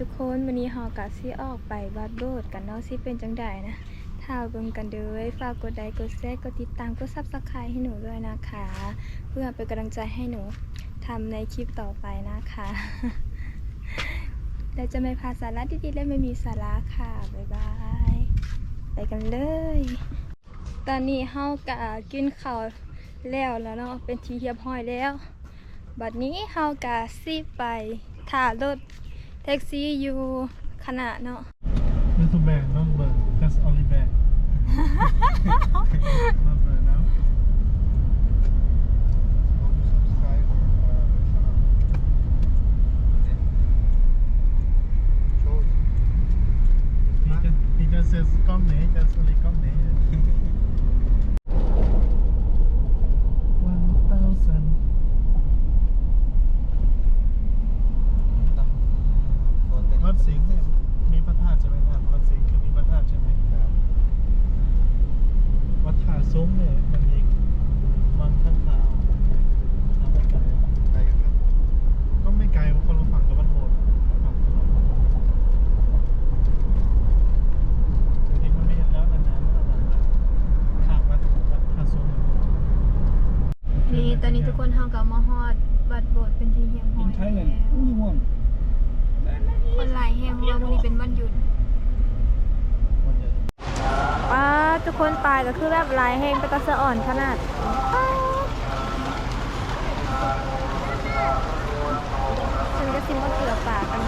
ทุกคนวันนี้ฮากะสิออกไปวัดโบสถ์กันเนาะสิเป็นจังไดนะถ้าเบิ่งกันเด้อฝากกดไลค์กดแชร์กดติดตามกด Subscribe ให้หนูด้วยนะคะ เพื่อเป็นกำลังใจให้หนูทำในคลิปต่อไปนะคะและจะไม่พาสาระดีๆและไม่มีสาระค่ะบ๊ายบายไปกันเลย ตอนนี้เฮากะกินข้าวแล้วแล้วเนาะเป็นทีเรียบร้อยแล้ว บัดนี้เฮากะสิไปถ่ารถ แท็กซี่อยู่ขณะเนาะ Little bag, not bird. That's only bag. not bird now. He just, he just says กล้องนี้ just only กล้องนี้ One thousand วัดสิงห์เนี่ยมีพระธาตุใช่ไหมครับวัดสิงห์คือมีพระธาตุใช่ไหมวัดท่าซุ้งเนี่ยมันมีวังข้างคาวทำไม่ไกลก็ไม่ไกลคนละฝั่งกับบ้านโหดฝั่งคนละฝั่งจริงๆมันมีแล้วนานๆแล้วนานๆข้ามวัดวัดท่าซุ้ง นี่ตอนนี้ทุกคนเฮาก็มาฮอดวัดโบสถ์เป็นที่เรียบร้อย In Thailand, แล้ว only one. คนหลายแฮงเพราะว่ามื้อนี้เป็นวันหยุด วันเดียว ป้าทุ ก็คือแบบลายแฮงไปตะสอ่อนขนาดฉันก็ซิมว่าเกลือปากกัน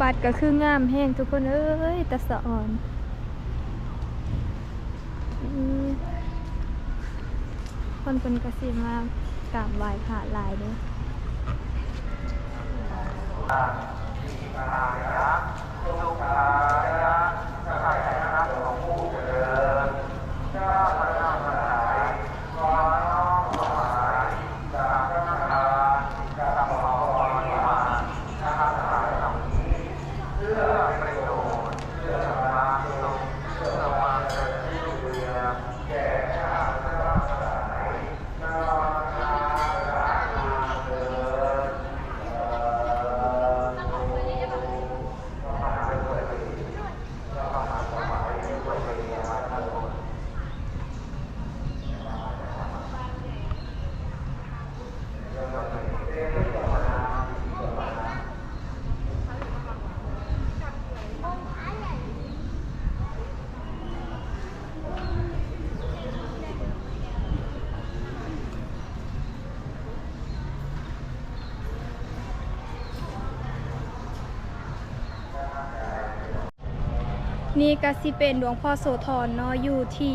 บัตรก็คืองามแห้งทุกคนเอ้ยตะสะอ่อนคนเป็นกสิมากราบไหว้พระหลายเด้อ ทุกขายะสกายะของผู้เจริญ นี่ก็สิเป็นหลวงพ่อโสธรเนาะอยู่ที่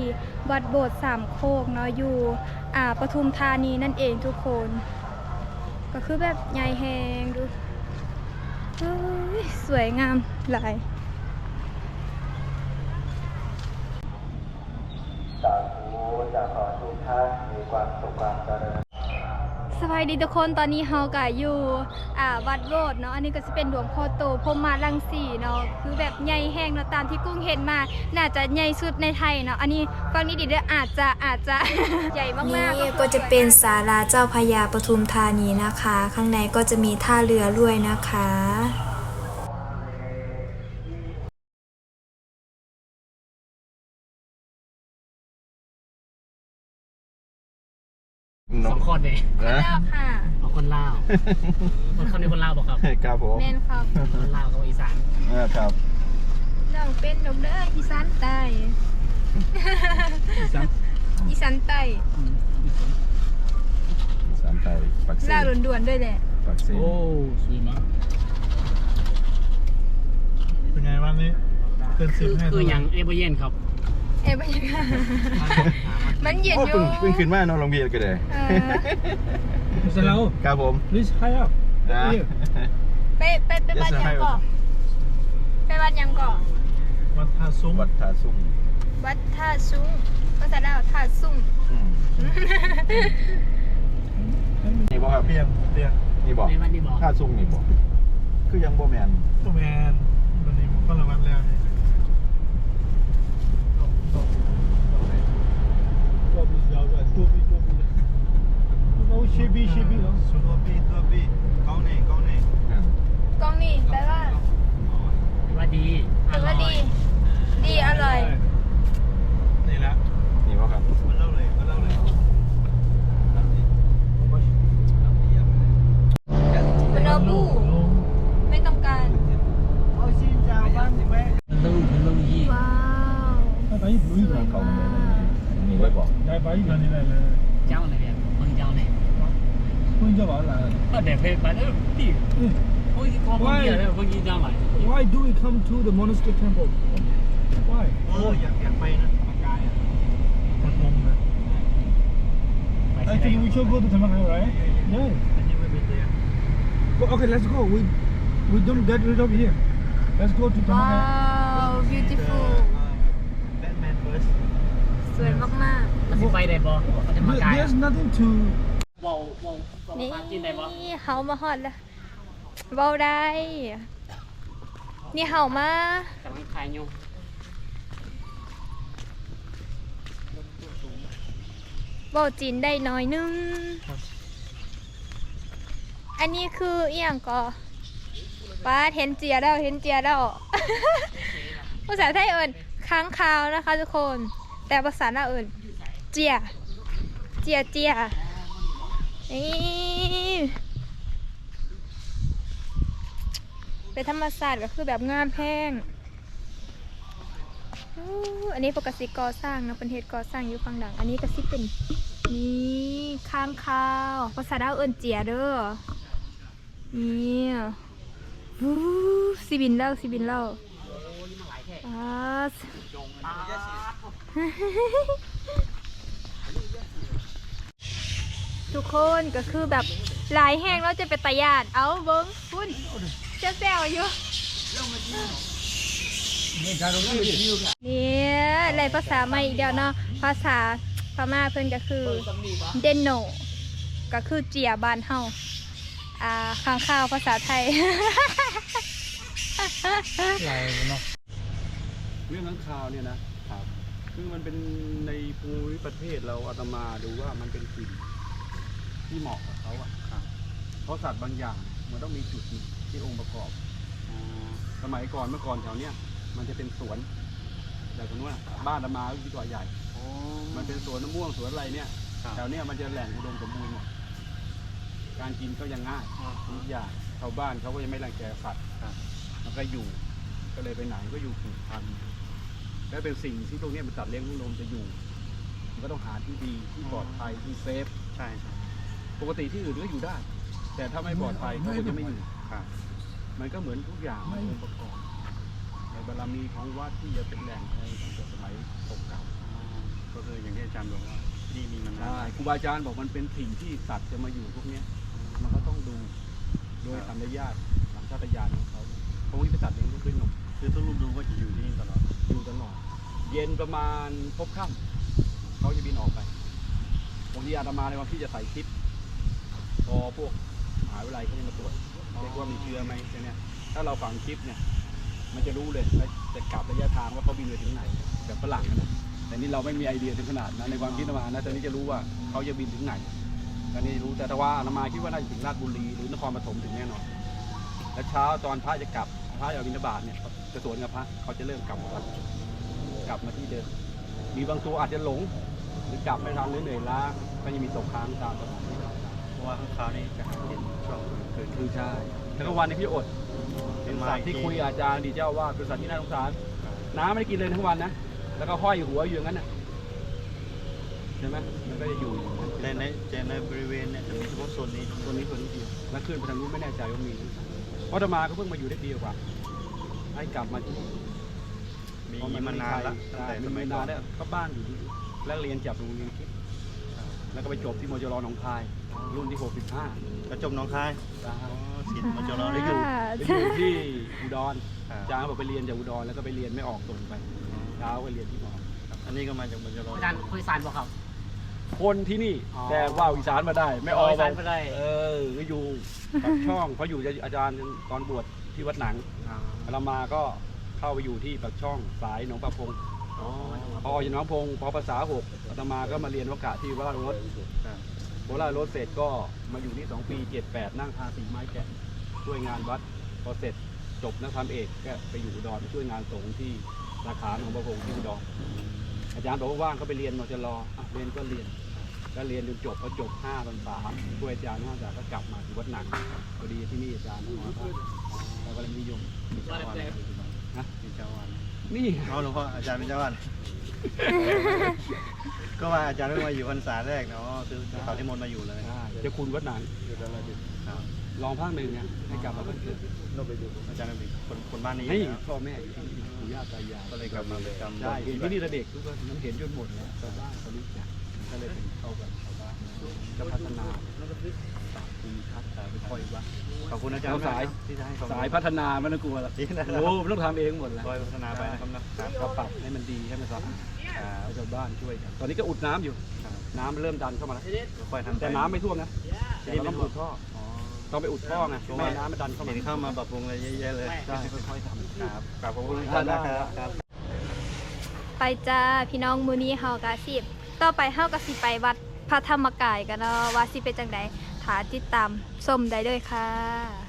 วัดโบสถ์สามโคกเนาะอยู่อ่าปทุมธานีนั่นเองทุกคน ก็คือแบบใหญ่แหงดูสวยงามหลายสาธุจะขอทุกท่านมีความสุขความเจริญ สบายดีทุกคนตอนนี้เฮาก็อยู่อ่าวัดโรดเนาะอันนี้ก็จะเป็นหลวงพ่อโตพรหมาลังสีเนาะคือแบบใหญ่แห้งเนาะตามที่กุ้งเห็นมา น่าจะใหญ่สุดในไทยเนาะอันนี้ฟังนี้ดีเด้ออาจจะอาจจะ ใหญ่มากนี่ๆก็จะเป็นศาลาเจ้าพญาปทุมธานีนะคะ ข้างในก็จะมีท่าเรือด้วยนะคะ คนเลยนะแล้วค่ะเอาคนลาว คนเขาในคนลาวบอกครับ ครับผมแม่นครับคนลาวกับอีสานครับน้องเป็นดอกเด้ออีสานใต้อีสานอีสานใต้สามไทยปักซีล่าด่วนๆด้วยแหละปักซีโอ้สวยมากเป็นไงวันนี้เกินสิคืบอให้คืออย่างเอเบเยนครับเอ้ยบรรยากาศ มันเย็นอยู่เพิ่งขึ้นมาเนอนโรงเรียนกันเลยเออเสร็จแล้วครับผม Please high up นะ ไปไปไปบ้านยังก่อนไปบ้านยังก่อนวัดท่าซุ้งวัดท่าซุ่มวัดท่าซุ้งภาษาลาวท่าซุ้งอืมนี่บอกครับ เปลี่ยนเปลี่ยนนี่บอกในวันนี้บอกท่าซุ่มนี่บอกคือยังบ่แมนตัวแมนวันนี้ผมก็ระวัดแล้วนี่ตกตกตกเลย ตัวบีตัวบีเราเชบีเชบีเหรอสุตัวบีตัวบีเกาเน่เกาเน่กล้องนี่แปลว่า ว่าดี แปลว่าดี ดีอร่อย นี่แหละ นี่ว่าครับ มาเล่าเลยมาเล่าเลย มันเอาบูไม่ต้องการ เอาชิมจาวบ้านใช่ไหม ลูกลูกยี่ ว้าว ถ้าไปดูอีกแล้ว เกาเน่นี่ไว้บอก ได้ไปอีกแล้วนี่แหละเลย เจ้าเลยเนี่ยคนเจ้าเลย คุณจะบอกอะไร ก็ เดี๋ยวไปไปแล้วพี่พวกยี่พวกยี่เลยพวกยี่เจ้าใหม่ Why do we come to the monastery temple Why เอออยากอยากไปนะปากกายอะมันงงนะ Actually we should go to Tamakaya right Yeah อันนี้ไม่เป็นเลย Well, okay let's go we we don't get rid of here Let's go to ว้า Tamakaya ว beautiful แบทแมนเฟิร์สสวยมากมันสิไปได้บ่เขาจะมาไกล There's nothing to ว้าวว้าวๆนี่กินได้บ่เฮามาฮอดแล้วเว้าได้ นี่เฮามากำลังขายอยู่เว้าจีนได้น้อยนึง อันนี้คือเอียงก็ป้าเห็นเจียแล้วเห็นเจียแล้ว ภาษาไทยเอิญค้างคาวนะคะทุกคน แต่ภาษาลาวเอิญเจีย เจียเจีย นี่เป็นธรรมศาสตร์ก็คือแบบงามแพงอู้อันนี้ปกติก่อสร้างนะเป็นเหตุก่อสร้างอยู่ฝั่งดัง อันนี้ก็สิเป็นนี่ค้างคาวภาษาลาวเอิญเจียเด้อนี่วู้สิบินแล้วสิบินแล้วอ่า ทุกคนก็คือแบบหลายแห้งแล้วจะเป็นตะยานเอาเบิ้งคุณเจ้าแซวอยู่เนี่ยอะไรภาษาใหม่อีกเดียวเนาะภาษาพม่าเพิ่นก็คือเดนโนก็คือเจียบานเฮาอ่าข้างข้าวภาษาไทยอะไรเนาะเรื่องข้างคาวเนี่ยนะครับคือมันเป็นในภูมิประเทศเราอาตมาดูว่ามันเป็นสิ่ง ที่เหมาะกับเขาอะครับเพราะสัตว์บางอย่างมันต้องมีจุดหนึ่งที่องค์ประกอบอ่าสมัยก่อนเมื่อก่อนแถวเนี้ยมันจะเป็นสวนแต่ตรงนู้นอะบ้านอาตมาก็คือตัวใหญ่มันเป็นสวนมะม่วงสวนอะไรเนี่ยแถวเนี้ยมันจะแหล่งอุดมสมบูรณ์หมดการกินก็ยังง่ายทุกอย่างชาวบ้านเขาก็ยังไม่รังแกสัตว์มันก็อยู่ก็เลยไปไหนก็อยู่ผูกพันและเป็นสิ่งที่พวกเนี้ยมันจัดเลี้ยงลูกนมจะอยู่ มันก็ต้องหาที่ดีที่ปลอดภัยที่เซฟ ใช่ใช่ ปกติที่อื่นก็อยู่ได้ แต่ถ้าไม่ปลอดภัยเขาก็จะไม่อยู่ครับมันก็เหมือนทุกอย่างมันองค์ประกอบในบารมีของวัดที่จะเป็นแหล่งในตั้งแต่สมัยเก่าก็คืออย่างที่อาจารย์บอกว่าที่นี่มีมันๆนานใช่ครูบาอาจารย์บอกมันเป็นสิ่งที่สัตว์จะมาอยู่พวกเนี้ยมันก็ต้องดูโดยสัญญาตสัญชาตญาณของเขาเพราะว่าเป็นสัตว์เลี้ยงลูกด้วยนมคือต้องรู้ดูว่าจะอยู่ที่นี่ตลอดอยู่ตลอดเย็นประมาณพบค่ำเขาจะบินออกไปบางทีอาตมาในวันที่จะใส่คลิป พอพวกมหาวิทยาลัยเขาจะมาตรวจเช็คว่ามีเชื้อไหมเนี้ยถ้าเราฝังคลิปเนี่ย มันจะรู้เลยและจะกลับระยะทางว่าเขาบินไปถึงไหนแบบฝรั่งนะแต่นี่เราไม่มีไอเดียถึงขนาดนั้นในความคิดอาตมานะตอนนี้จะรู้ว่าเขาจะบินถึงไหนตอนนี้รู้แต่ถ้าว่าอามาคิดว่าน่าจะถึงราชบุรีหรือนครปฐมถึงแน่นอน แล้วเช้าตอนพระจะกลับพระจะบิณฑบาตเนี่ยจะสวนกับพระเขาจะเริ่มกลับวัดกลับมาที่เดิมมีบางตัวอาจจะหลง หรือกลับไม่ทันหรือเหนื่อยล้าก็ยังมีตกค้างตามสถานที่ ราะว่าข้างคาวนี่จะหากินช่วงกลางคืนคือใช่แล้วก็วันนี้พี่อดเป็นสัตว์ที่คุยกับอาจารย์ดีเจ้าว่าคือสัตว์ที่น่าสงสาร น้ำไม่ได้กินเลยทั้งวันนะ แล้วก็ห้อยหัวอยู่อย่างนั้นน่ะใช่ไหมมันก็จะอยู่อย่างนั้นแต่ในแต่ในบริเวณเนี่ยจะมีเฉพาะโซนนี้ตัวนี้ตัวนี้เดียวแล้วขึ้นไปทางนู้นไม่แน่ใจว่ามีหรือเปล่าเพราะอาตมาก็เพิ่งมาอยู่ได้ปีกว่าให้กลับมาที่นี่มีเพราะมานานแล้วตั้งใช่แต่สมันมัยมีก่นาอนนแล้วก็บ้านอยู่ที่นี่แล้วเรียนจากโรงเรียนคิดแล้วก็ไปจบที่มจรหนองคาย รุ่นที่ 65กระจมหน้องคายนะอ๋ฮะอสิทธิ์มจรไปได้ออยู่ยู่ไปอยู่ที่อุดรอ่าอาจารย์ก็บอกไปเรียนจากอุดรแล้วก็ไปเรียนไม่ออกส่งไปเช้าไปเรียนที่หมออันนี้ก็มาจากมจรอาจารย์คุยสารบ่ครับ คนที่นี่อ๋อแต่ว่าอีสานมาได้ ไม่ออกอีสานมาได้ เออก็อยู่ปากช่องเพราะอยู่อาจารย์ตอนบวชที่วัดหนังเรามาก็เข้าไปอยู่ที่ปากช่องสายหนองประพงออ๋อพอออกจากหน้องพงพอภาษาหกอาตมาก็มาเรียนวกะที่วรารถครับ โบราณรถเสร็จก็มาอยู่นี่สองปีเจ็ดแปดนั่งทาสีไม้แกะช่วยงานวัด พอเสร็จจบนักธรรมเอกก็ไปอยู่อุดรไปช่วยงานสงฆ์ที่สาขาหนองประพงที่อุดรอาจารย์บอกว่าว่างก็ไปเรียนมจรอะเรียนก็เรียนก็เรียนจนจบพอจบห้าพรรษาช่วยอาจารย์ห้าพรรษาก็กลับมาที่วัดหนักพอดีที่นี่อาจารย์มาก็เราก็เลยนิยมมีเจ้าอาวาสนะนะมีเจ้าอาวาส นี่เอาหลวงพ่ออาจารย์เป็นเจ้าอาวาสก็ว่าอาจารย์เพิ่งมาอยู่พรรษาแรกเนาะคือเขาที่มนต์มาอยู่เลยใช่เจะคุณวัดหนักครับลองภาคหนึ่งเนี่ยให้กลับมาบ้านเกิดอาจารย์เป็นคนคนบ้านนี้นี่นะพ่อแม่อยู่ที่นี่ปู่ย่าตายายก็เลยกลับมาประจำใช่เห็นที่นี่แต่เด็กทุกคนมันเห็นจนหมดแล้วชาวบ้านเขารู้จักก็เลยเป็นเข้ากัน ชาวบ้านก็พัฒนาปรับภูมิทัศน์แต่ไม่ค่อยว่าขอบคุณอาจารย์เราสายมกครับที่จะให้ความรู้สายพัฒนาไม่ต้องกลัวหรอกดีนะครับโอ้มันต้องทำเองหมดแล้วคอยพัฒนาไปนะครับนะครับก็ปรับให้มันดีให้มันสะอาดครับให้ชาวบ้านช่วยกันตอนนี้ก็อุดน้ำอยู่ ครับ น้ำเริ่มดันเข้ามาแล้วค่อยทำไปแต่น้ำไม่ท่วมนะแต่เราต้องอุดท่ออ๋อ ต้องไปอุดท่อไงไม่ให้น้ำมันดันเข้ามา เห็นเข้ามาปรับปรุงอะไรเยอะแยะเลยใช่ค่อยๆทำครับกราบขอบคุณท่านนะครับครับ ไปจ้าพี่น้องมือนี้เฮากะสิบต่อไปเฮากะสิไปวัด พระธรรมกายกันเนาะว่าสิเป็นจังไดถาติดตามชมได้เลยค่ะ